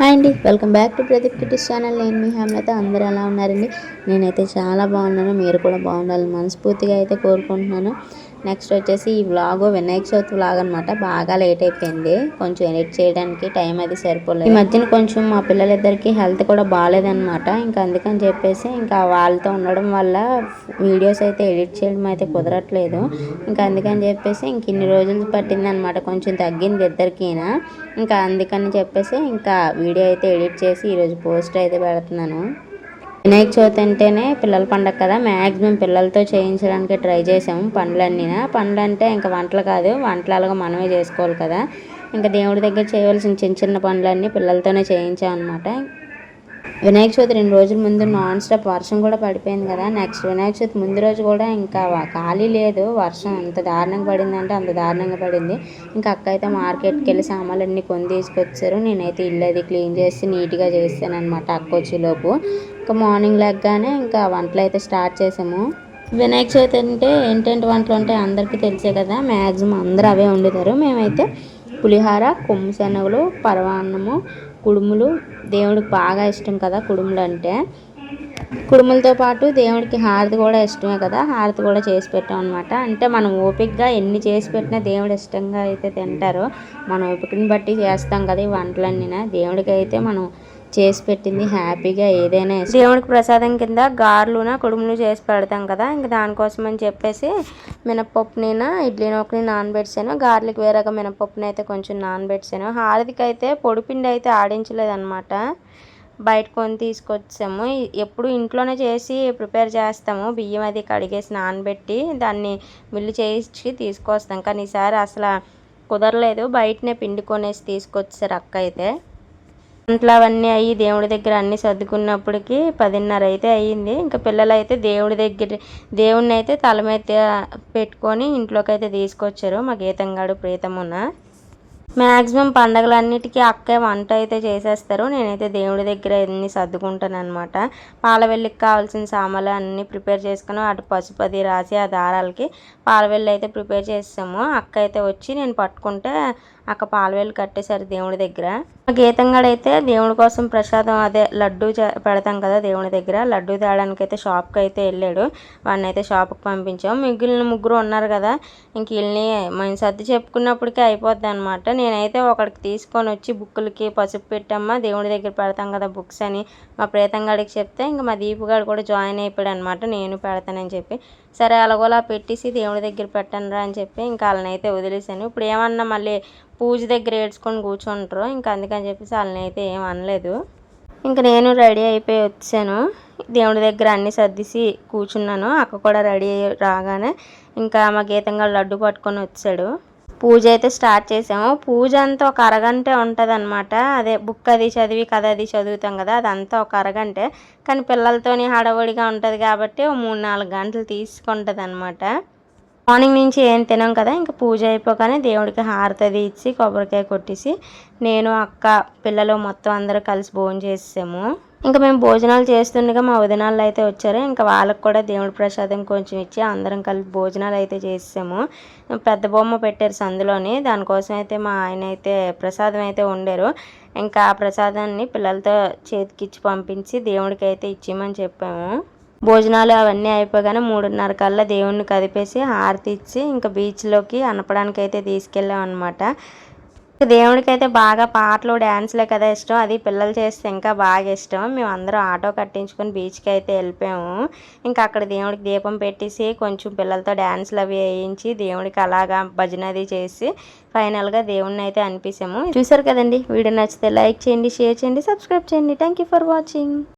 Hi అండి welcome back to Pradeep కిటిస్ channel. నేను మీ హేమలత. అందరూ ఎలా ఉన్నారండి? నేనైతే చాలా బాగున్నాను. మీరు కూడా బాగుండాలని మనస్ఫూర్తిగా అయితే కోరుకుంటున్నాను. నెక్స్ట్ వచ్చేసి ఈ వ్లాగ్ వినాయక చవితి వ్లాగ్ అనమాట బాగా లేట్ అయిపోయింది. కొంచెం ఎడిట్ చేయడానికి టైం అది సరిపోలేదు. ఈ మధ్యన కొంచెం మా పిల్లలిద్దరికి హెల్త్ కూడా బాగాలేదనమాట ఇంకా అందుకని చెప్పేసి ఇంకా వాళ్ళతో ఉండడం వల్ల వీడియోస్ అయితే ఎడిట్ చేయడం అయితే కుదరట్లేదు. ఇంకా అందుకని చెప్పేసి ఇంక ఇన్ని రోజులు పట్టిందనమాట కొంచెం తగ్గింది ఇద్దరికైనా. ఇంకా అందుకని చెప్పేసి ఇంకా వీడియో అయితే ఎడిట్ చేసి ఈరోజు పోస్ట్ అయితే పెడుతున్నాను. వినాయక చవితి అంటేనే పిల్లల పండగ కదా. మ్యాక్సిమం పిల్లలతో చేయించడానికి ట్రై చేసాము పండ్లన్నీ. పండ్లు అంటే ఇంకా వంటలు కాదు వంటలు అలాగా మనమే చేసుకోవాలి కదా. ఇంకా దేవుడి దగ్గర చేయవలసిన చిన్న చిన్న పనులన్నీ పిల్లలతోనే చేయించాం అనమాట వినాయక చవితి రెండు రోజుల ముందు నాన్ స్టాప్ వర్షం కూడా పడిపోయింది కదా. నెక్స్ట్ వినాయక చవితి ముందు రోజు కూడా ఇంకా ఖాళీ లేదు. వర్షం అంత దారుణంగా పడిందంటే అంత దారుణంగా పడింది. ఇంకా అక్క అయితే మార్కెట్కి వెళ్ళి సామాన్లు అన్నీ కొని తీసుకొచ్చారు. నేనైతే ఇల్లు అది క్లీన్ చేసి నీట్గా చేస్తాను అనమాట అక్క వచ్చేలోపు. ఇంకా మార్నింగ్ లెగ్గానే ఇంకా వంటలు అయితే స్టార్ట్ చేసాము. వినాయక చవితి అంటే ఏంటంటే వంటలు ఉంటాయి అందరికీ తెలిసే కదా. మ్యాక్సిమం అందరూ అవే వండుతారు. మేమైతే పులిహార కొమ్ము శనగలు పరవాన్నము కుడుములు దేవుడికి బాగా ఇష్టం కదా కుడుములు అంటే. కుడుములతో పాటు దేవుడికి హారతి కూడా ఇష్టమే కదా హారతి కూడా చేసి పెట్టాం అనమాట అంటే మనం ఓపికగా ఎన్ని చేసి పెట్టినా దేవుడు ఇష్టంగా అయితే తింటారో. మన ఓపికని బట్టి చేస్తాం కదా ఈ వంటలన్నీ. దేవుడికి అయితే మనం చేసి పెట్టింది హ్యాపీగా ఏదైనా దేవుడికి ప్రసాదం కింద గారెలున కుడుములు చేసి పెడతాం కదా ఇంకా దానికోసం అని చెప్పేసి మినపప్పునైనా ఇడ్లీ నూకని నానబెట్టాను. గార్లకి వేరేగా మినపప్పుని అయితే కొంచెం నానబెట్టాను. హారతికి అయితే పొడిపిండి అయితే ఆడించలేదు అనమాట బయట కొని తీసుకొచ్చాము. ఎప్పుడు ఇంట్లోనే చేసి ప్రిపేర్ చేస్తాము. బియ్యం అది కడిగేసి నానబెట్టి దాన్ని మిల్లు చేసి తీసుకొస్తాం. కానీ ఈసారి అసలు కుదరలేదు. బయటనే పిండి కొనేసి తీసుకొచ్చారు అక్క అయితే. ఇంట్లో అవన్నీ అయ్యి దేవుడి దగ్గర అన్నీ సర్దుకున్నప్పటికి పదిన్నర అయితే అయ్యింది. ఇంకా పిల్లలు అయితే దేవుడి దగ్గర దేవుడిని అయితే తల మీద పెట్టుకొని ఇంట్లోకి అయితే తీసుకొచ్చారు మా గీతంగాడు ప్రీతమున. మ్యాక్సిమం పండగలన్నిటికీ అక్కే వంట అయితే చేసేస్తారు. నేనైతే దేవుడి దగ్గర అన్ని సర్దుకుంటాను అనమాట పాలవెల్లికి కావాల్సిన సామాన్లు అన్నీ ప్రిపేర్ చేసుకుని అటు పసుపు అది రాసి ఆ దారాలకి పాలవెల్లి అయితే ప్రిపేర్ చేసాము అక్క అయితే వచ్చి నేను పట్టుకుంటే అక్క పాలవేలు కట్టేశారు దేవుడి దగ్గర. గీతంగాడైతే దేవుడి కోసం ప్రసాదం అదే లడ్డు పెడతాం కదా దేవుడి దగ్గర. లడ్డు తేడానికి అయితే షాప్కి అయితే వెళ్ళాడు. వాడిని అయితే షాప్కి పంపించాం. మిగిలిన ముగ్గురు ఉన్నారు కదా ఇంక వీళ్ళని మేము సర్ది చెప్పుకున్నప్పటికీ అయిపోద్ది అనమాట నేనైతే ఒకడికి తీసుకొని వచ్చి బుక్కులకి పసుపు పెట్టమ్మా దేవుడి దగ్గర పెడతాం కదా బుక్స్ అని మా ప్రేతంగాడికి చెప్తే ఇంకా మా దీపుగాడు కూడా జాయిన్ అయిపోయాడు అనమాట నేను పెడతానని చెప్పి. సరే అలాగోలా పెట్టేసి దేవుడి దగ్గర పెట్టండి అని చెప్పి ఇంకా వాళ్ళని అయితే వదిలేసాను ఇప్పుడు ఏమన్నా మళ్ళీ పూజ దగ్గర ఏడ్చుకొని కూర్చుంటారు ఇంకా అందుకని చెప్పేసి వాళ్ళని అయితే ఏం అనలేదు. ఇంకా నేను రెడీ అయిపోయి వచ్చాను. దేవుడి దగ్గర అన్నీ సర్దిసి కూర్చున్నాను. అక్క కూడా రెడీ రాగానే ఇంకా మా గీతంగా లడ్డు పట్టుకొని వచ్చాడు. పూజ అయితే స్టార్ట్ చేసాము. పూజ అంతా ఒక అరగంటే ఉంటుంది అనమాట అదే బుక్ అది చదివి కథ అది చదువుతాం కదా అదంతా ఒక అరగంటే. కానీ పిల్లలతోని హడవడిగా ఉంటుంది కాబట్టి మూడు నాలుగు గంటలు తీసుకుంటుంది అనమాట మార్నింగ్ నుంచి ఏం తినాం కదా ఇంకా పూజ అయిపోగానే దేవుడికి హారతది ఇచ్చి కొబ్బరికాయ కొట్టేసి నేను అక్క పిల్లలు మొత్తం అందరూ కలిసి భోజనం చేసాము ఇంకా మేము భోజనాలు చేస్తుండగా మా వదినాళ్ళు అయితే వచ్చారు. ఇంకా వాళ్ళకి కూడా దేవుడి ప్రసాదం కొంచెం ఇచ్చి అందరం కలిపి భోజనాలు అయితే చేసాము పెద్ద బొమ్మ పెట్టారు సందులోని. దానికోసం అయితే మా ఆయన అయితే ప్రసాదం అయితే వండారు. ఇంకా ఆ ప్రసాదాన్ని పిల్లలతో చేతికిచ్చి పంపించి దేవుడికి అయితే ఇచ్చేయమని చెప్పాము. భోజనాలు అవన్నీ అయిపోగానే మూడున్నర కల్లా దేవుణ్ణి కదిపేసి హారతి ఇచ్చి ఇంకా బీచ్లోకి అనపడానికి అయితే తీసుకెళ్ళాం అనమాట దేవుడికి అయితే బాగా పాటలు డ్యాన్స్లే కదా ఇష్టం. అది పిల్లలు చేస్తే ఇంకా బాగా ఇష్టం. మేము అందరూ ఆటో కట్టించుకొని బీచ్కి అయితే వెళ్ళిపోయాము. ఇంకా అక్కడ దేవుడికి దీపం పెట్టేసి కొంచెం పిల్లలతో డ్యాన్స్లు అవి వేయించి దేవుడికి అలాగా భజన అది చేసి ఫైనల్గా దేవుడిని అయితే అనిపించాము. చూసారు కదండి? వీడియో నచ్చితే లైక్ చేయండి షేర్ చేయండి సబ్స్క్రైబ్ చేయండి. Thank for watching